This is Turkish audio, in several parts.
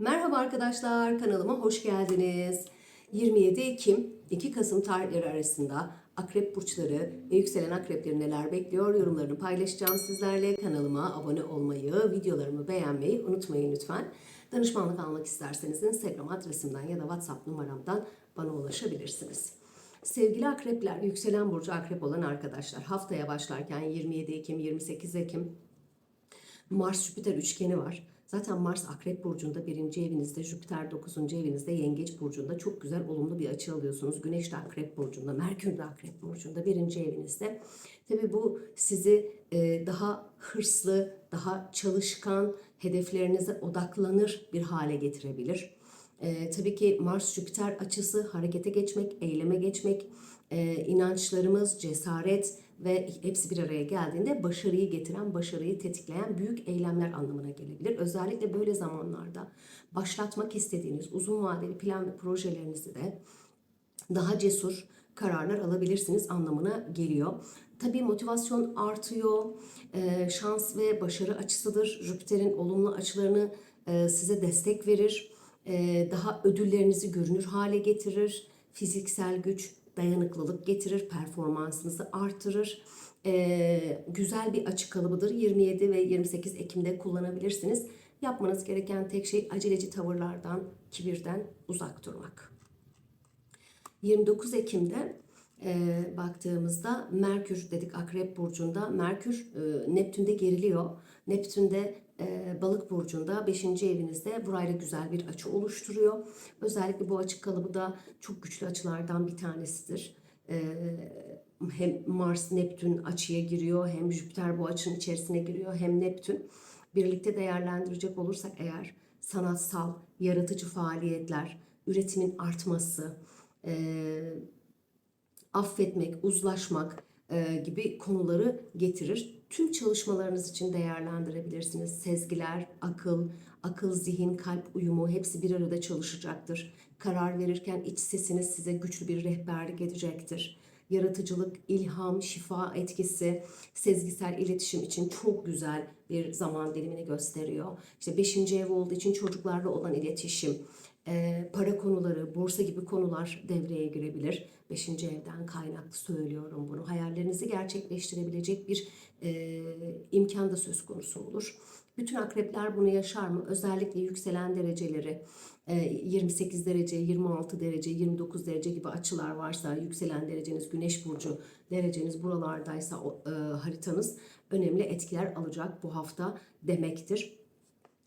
Merhaba arkadaşlar, kanalıma hoş geldiniz. 27 Ekim 2 Kasım tarihleri arasında akrep burçları ve yükselen akrepleri neler bekliyor yorumlarını paylaşacağım sizlerle. Kanalıma abone olmayı, videolarımı beğenmeyi unutmayın lütfen. Danışmanlık almak isterseniz Instagram adresimden ya da WhatsApp numaramdan bana ulaşabilirsiniz. Sevgili akrepler, yükselen burcu akrep olan arkadaşlar haftaya başlarken 27 Ekim, 28 Ekim Mars-Jüpiter üçgeni var. Zaten Mars Akrep Burcu'nda birinci evinizde, Jüpiter 9. evinizde, Yengeç Burcu'nda çok güzel olumlu bir açı alıyorsunuz. Güneş de Akrep Burcu'nda, Merkür de Akrep Burcu'nda birinci evinizde. Tabi bu sizi e, daha hırslı, daha çalışkan, hedeflerinize odaklanır bir hale getirebilir. E, tabii ki Mars-Jüpiter açısı harekete geçmek, eyleme geçmek, e, inançlarımız, cesaret ve hepsi bir araya geldiğinde başarıyı getiren, başarıyı tetikleyen büyük eylemler anlamına gelebilir. Özellikle böyle zamanlarda başlatmak istediğiniz uzun vadeli plan ve projelerinizi de daha cesur kararlar alabilirsiniz anlamına geliyor. Tabii motivasyon artıyor, e, şans ve başarı açısıdır. Jüpiter'in olumlu açılarını e, size destek verir, e, daha ödüllerinizi görünür hale getirir, fiziksel güç, dayanıklılık getirir, performansınızı artırır. Ee, güzel bir açık kalıbıdır. 27 ve 28 Ekim'de kullanabilirsiniz. Yapmanız gereken tek şey aceleci tavırlardan, kibirden uzak durmak. 29 Ekim'de e, baktığımızda Merkür dedik Akrep Burcu'nda. Merkür e, Neptün'de geriliyor. Neptün'de e, Balık Burcu'nda 5. evinizde burayla güzel bir açı oluşturuyor. Özellikle bu açık kalıbı da çok güçlü açılardan bir tanesidir. E, hem Mars Neptün açıya giriyor hem Jüpiter bu açının içerisine giriyor hem Neptün. Birlikte değerlendirecek olursak eğer sanatsal, yaratıcı faaliyetler, üretimin artması, e, affetmek, uzlaşmak e, gibi konuları getirir. Tüm çalışmalarınız için değerlendirebilirsiniz. Sezgiler, akıl, akıl, zihin, kalp uyumu hepsi bir arada çalışacaktır. Karar verirken iç sesiniz size güçlü bir rehberlik edecektir. Yaratıcılık, ilham, şifa etkisi, sezgisel iletişim için çok güzel bir zaman dilimini gösteriyor. İşte 5. ev olduğu için çocuklarla olan iletişim, para konuları, borsa gibi konular devreye girebilir. Beşinci evden kaynaklı söylüyorum bunu. Hayallerinizi gerçekleştirebilecek bir e, imkan da söz konusu olur. Bütün akrepler bunu yaşar mı? Özellikle yükselen dereceleri, e, 28 derece, 26 derece, 29 derece gibi açılar varsa, yükselen dereceniz, güneş burcu dereceniz buralardaysa e, haritanız önemli etkiler alacak bu hafta demektir.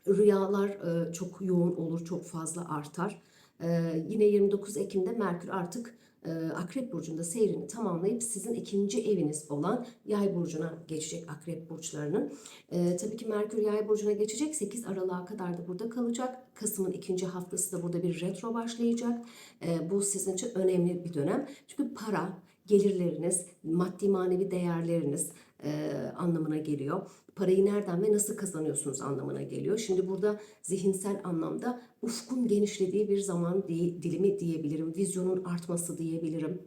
Rüyalar e, çok yoğun olur, çok fazla artar. E, yine 29 Ekim'de Merkür artık e, Akrep Burcu'nda seyrini tamamlayıp sizin ikinci eviniz olan Yay Burcu'na geçecek Akrep Burçlarının. E, tabii ki Merkür Yay Burcu'na geçecek. 8 Aralık'a kadar da burada kalacak. Kasım'ın ikinci haftası da burada bir retro başlayacak. E, bu sizin için önemli bir dönem. Çünkü para, gelirleriniz, maddi manevi değerleriniz e, anlamına geliyor. Parayı nereden ve nasıl kazanıyorsunuz anlamına geliyor. Şimdi burada zihinsel anlamda ufkun genişlediği bir zaman di- dilimi diyebilirim. Vizyonun artması diyebilirim.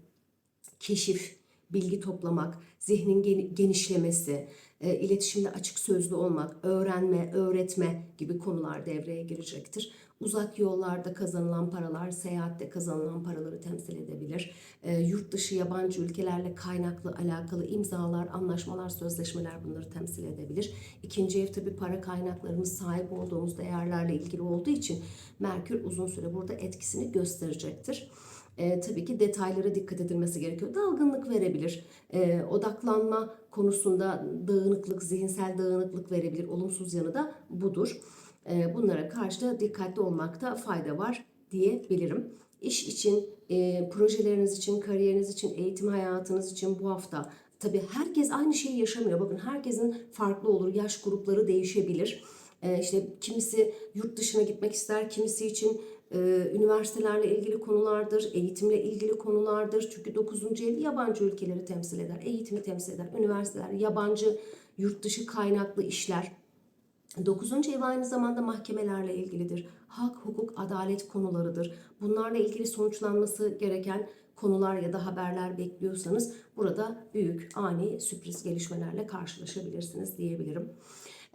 Keşif, bilgi toplamak, zihnin gen- genişlemesi, e, iletişimde açık sözlü olmak, öğrenme, öğretme gibi konular devreye girecektir. Uzak yollarda kazanılan paralar, seyahatte kazanılan paraları temsil edebilir. E, yurt dışı yabancı ülkelerle kaynaklı, alakalı imzalar, anlaşmalar, sözleşmeler bunları temsil edebilir. İkinci ev tabii para kaynaklarımız sahip olduğumuz değerlerle ilgili olduğu için Merkür uzun süre burada etkisini gösterecektir. E, tabii ki detaylara dikkat edilmesi gerekiyor. Dalgınlık verebilir. E, odaklanma konusunda dağınıklık, zihinsel dağınıklık verebilir. Olumsuz yanı da budur. E, bunlara karşı da dikkatli olmakta fayda var diyebilirim. İş için, e, projeleriniz için, kariyeriniz için, eğitim hayatınız için bu hafta tabii herkes aynı şeyi yaşamıyor. Bakın herkesin farklı olur. Yaş grupları değişebilir. E, işte kimisi yurt dışına gitmek ister, kimisi için e, üniversitelerle ilgili konulardır, eğitimle ilgili konulardır. Çünkü 9. ev yabancı ülkeleri temsil eder, eğitimi temsil eder, üniversiteler, yabancı yurt dışı kaynaklı işler. 9. ev aynı zamanda mahkemelerle ilgilidir. Hak, hukuk, adalet konularıdır. Bunlarla ilgili sonuçlanması gereken konular ya da haberler bekliyorsanız burada büyük ani sürpriz gelişmelerle karşılaşabilirsiniz diyebilirim.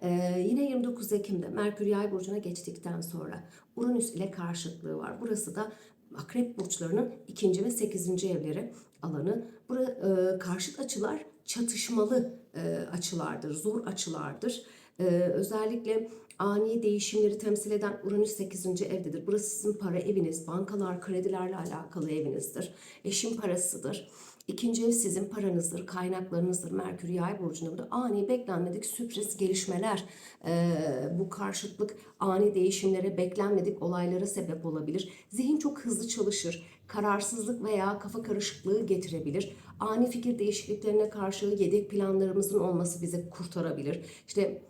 Ee, yine 29 Ekim'de Merkür Yay burcuna geçtikten sonra Uranüs ile karşıtlığı var. Burası da Akrep burçlarının ikinci ve sekizinci evleri alanı. Bura, e, karşıt açılar çatışmalı e, açılardır, zor açılardır. E, özellikle ani değişimleri temsil eden Uranüs 8. evdedir. Burası sizin para eviniz, bankalar, kredilerle alakalı evinizdir. Eşin parasıdır. İkinci ev sizin paranızdır, kaynaklarınızdır. Merkür Yay burcunda burada ani beklenmedik sürpriz gelişmeler, e, bu karşıtlık ani değişimlere, beklenmedik olaylara sebep olabilir. Zihin çok hızlı çalışır. Kararsızlık veya kafa karışıklığı getirebilir. Ani fikir değişikliklerine karşı yedek planlarımızın olması bizi kurtarabilir. İşte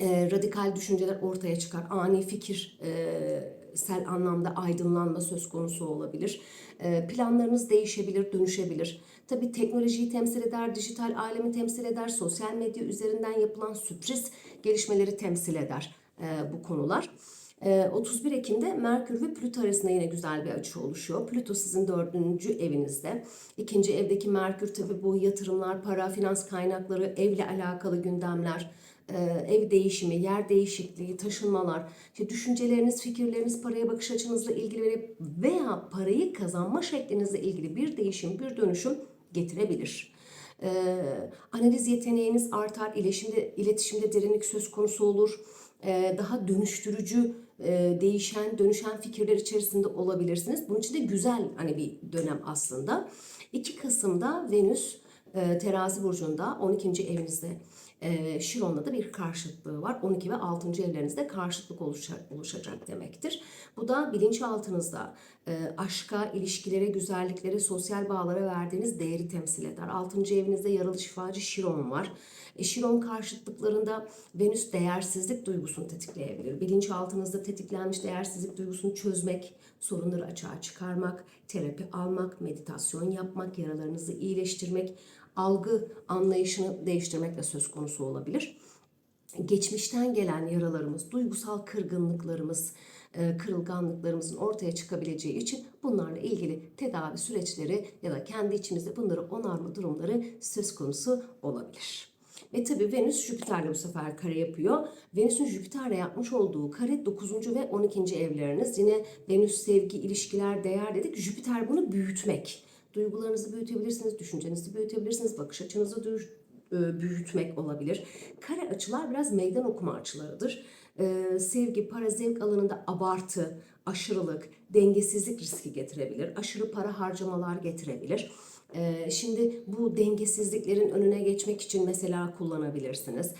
e, radikal düşünceler ortaya çıkar. Ani fikir e, sel anlamda aydınlanma söz konusu olabilir. E, planlarınız değişebilir, dönüşebilir. Tabii teknolojiyi temsil eder, dijital alemi temsil eder, sosyal medya üzerinden yapılan sürpriz gelişmeleri temsil eder e, bu konular. E, 31 Ekim'de Merkür ve Plüto arasında yine güzel bir açı oluşuyor. Plüto sizin dördüncü evinizde. İkinci evdeki Merkür tabii bu yatırımlar, para, finans kaynakları, evle alakalı gündemler, e, ev değişimi, yer değişikliği, taşınmalar, işte düşünceleriniz, fikirleriniz, paraya bakış açınızla ilgili veya parayı kazanma şeklinizle ilgili bir değişim, bir dönüşüm getirebilir. E, analiz yeteneğiniz artar, iletişimde, iletişimde derinlik söz konusu olur. E, daha dönüştürücü, e, değişen, dönüşen fikirler içerisinde olabilirsiniz. Bunun için de güzel hani bir dönem aslında. 2 Kasım'da Venüs e, terazi burcunda 12. evinizde e, Şiron'la da bir karşıtlığı var. 12 ve 6. evlerinizde karşıtlık oluşacak, oluşacak demektir. Bu da bilinçaltınızda e, aşka, ilişkilere, güzelliklere, sosyal bağlara verdiğiniz değeri temsil eder. 6. evinizde yaralı şifacı Şiron var. E, Şiron karşıtlıklarında Venüs değersizlik duygusunu tetikleyebilir. Bilinçaltınızda tetiklenmiş değersizlik duygusunu çözmek, sorunları açığa çıkarmak, terapi almak, meditasyon yapmak, yaralarınızı iyileştirmek, algı anlayışını değiştirmek de söz konusu olabilir. Geçmişten gelen yaralarımız, duygusal kırgınlıklarımız, e, kırılganlıklarımızın ortaya çıkabileceği için bunlarla ilgili tedavi süreçleri ya da kendi içimizde bunları onarma durumları söz konusu olabilir. Ve tabii Venüs Jüpiter'le bu sefer kare yapıyor. Venüs'ün Jüpiter'le yapmış olduğu kare 9. ve 12. evleriniz. Yine Venüs sevgi, ilişkiler, değer dedik. Jüpiter bunu büyütmek. Duygularınızı büyütebilirsiniz, düşüncenizi büyütebilirsiniz, bakış açınızı e, büyütmek olabilir. Kare açılar biraz meydan okuma açılarıdır. Ee, sevgi, para, zevk alanında abartı, aşırılık, dengesizlik riski getirebilir. Aşırı para harcamalar getirebilir. Şimdi bu dengesizliklerin önüne geçmek için mesela kullanabilirsiniz.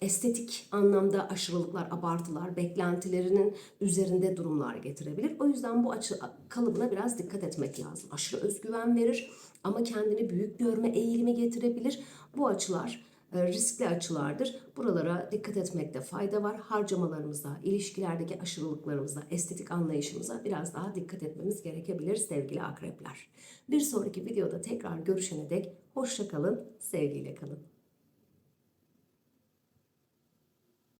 Estetik anlamda aşırılıklar, abartılar, beklentilerinin üzerinde durumlar getirebilir. O yüzden bu açı kalıbına biraz dikkat etmek lazım. Aşırı özgüven verir ama kendini büyük görme eğilimi getirebilir. Bu açılar riskli açılardır. Buralara dikkat etmekte fayda var. Harcamalarımızda, ilişkilerdeki aşırılıklarımızda, estetik anlayışımıza biraz daha dikkat etmemiz gerekebilir sevgili akrepler. Bir sonraki videoda tekrar görüşene dek hoşça kalın, sevgiyle kalın.